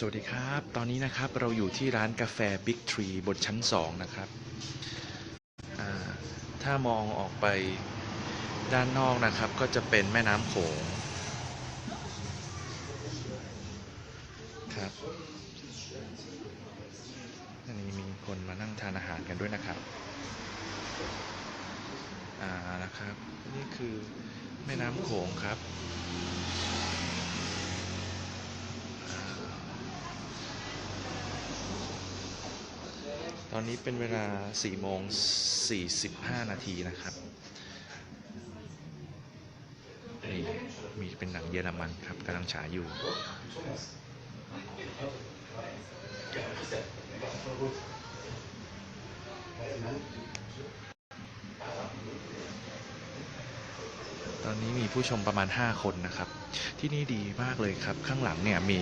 สวัสดีครับ ตอนนี้นะครับเราอยู่ที่ร้านกาแฟ Big Tree บนชั้น 2 นะครับ ถ้ามองออกไปด้านนอกนะครับก็จะเป็นแม่น้ำโขงครับอันนี้มีคนมานั่งทานอาหารกันด้วยนะครับ อ่านะครับ นี่คือแม่น้ำโขงครับ อนนี้เป็นเวลา4โมง45 นาทีนะครับ นี่มีเป็นหนังเยอรมันครับกำลังฉายอยู่ ตอนนี้มีผู้ชมประมาณ 5 คนนะครับ ที่นี่ดีมากเลยครับ ข้างหลังเนี่ยมี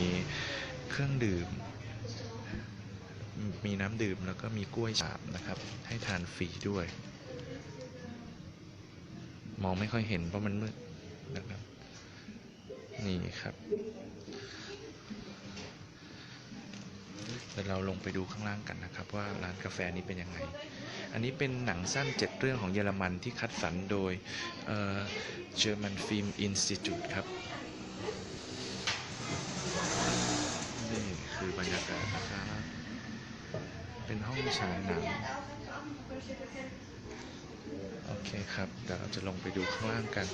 เครื่องดื่ม มีน้ำดื่มแล้วก็มีกล้วยฉาบนะครับ ให้ทานฟรีด้วย มองไม่ค่อยเห็นเพราะมันมืดนะครับ นี่ครับเดี๋ยวเราลงไปดูข้างล่างกันนะครับ ว่าร้านกาแฟนี้เป็นยังไง อันนี้เป็นหนังสั้น 7 เรื่องของเยอรมันที่คัดสรรโดยเอ่อ German Film Institute ครับนี่คือบรรยากาศนะครับ เป็นห้องฉายหนังโอเคครับ เดี๋ยวเราจะลงไปดูข้างล่างกัน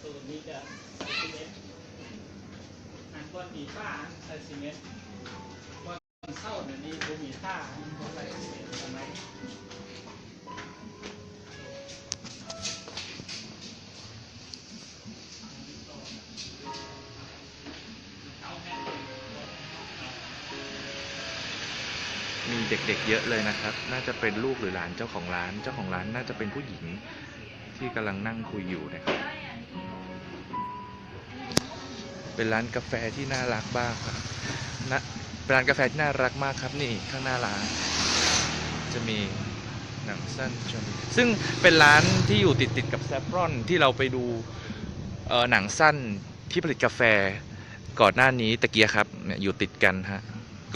สูตรนี้จมีเมนต์อันก้อนมีผ้าใส่ซีเมนต์ก้อนเข้าเนี่ยนี่ผมมีผ้าใส่ซีเมนต์ทำไม มีเด็กๆเยอะเลยนะครับ น่าจะเป็นลูกหรือหลานเจ้าของร้าน เจ้าของร้านน่าจะเป็นผู้หญิงที่กำลังนั่งคุยอยู่นะครับ เป็นร้านกาแฟที่น่ารักบ้างครับนะเป็นร้านกาแฟที่น่ารักมากครับนี่ข้างหน้าร้าน จะมีหนังสั้นชมซึ่งเป็นร้านที่อยู่ติดติดๆกับแซฟรอนที่เราไปดูหนังสั้นที่ผลิตกาแฟก่อนหน้านี้ตะเกียครับอยู่ติดกันฮะ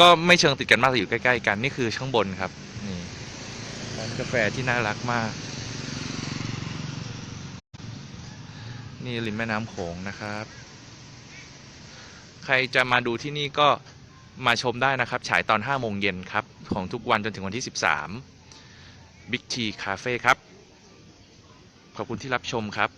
ก็ไม่เชิงติดกันมากแต่อยู่ใกล้ ๆ กันนี่คือข้างบนครับนี่ร้านกาแฟที่น่ารักมาก นี่ริมแม่น้ำโขงนะครับ ใครจะมาดูที่นี่ก็มาชมได้นะครับ ฉายตอน5โมงเย็นครับ ของทุกวันจนถึงวันที่ 13 Big T Cafe ครับ ขอบคุณที่รับชมครับ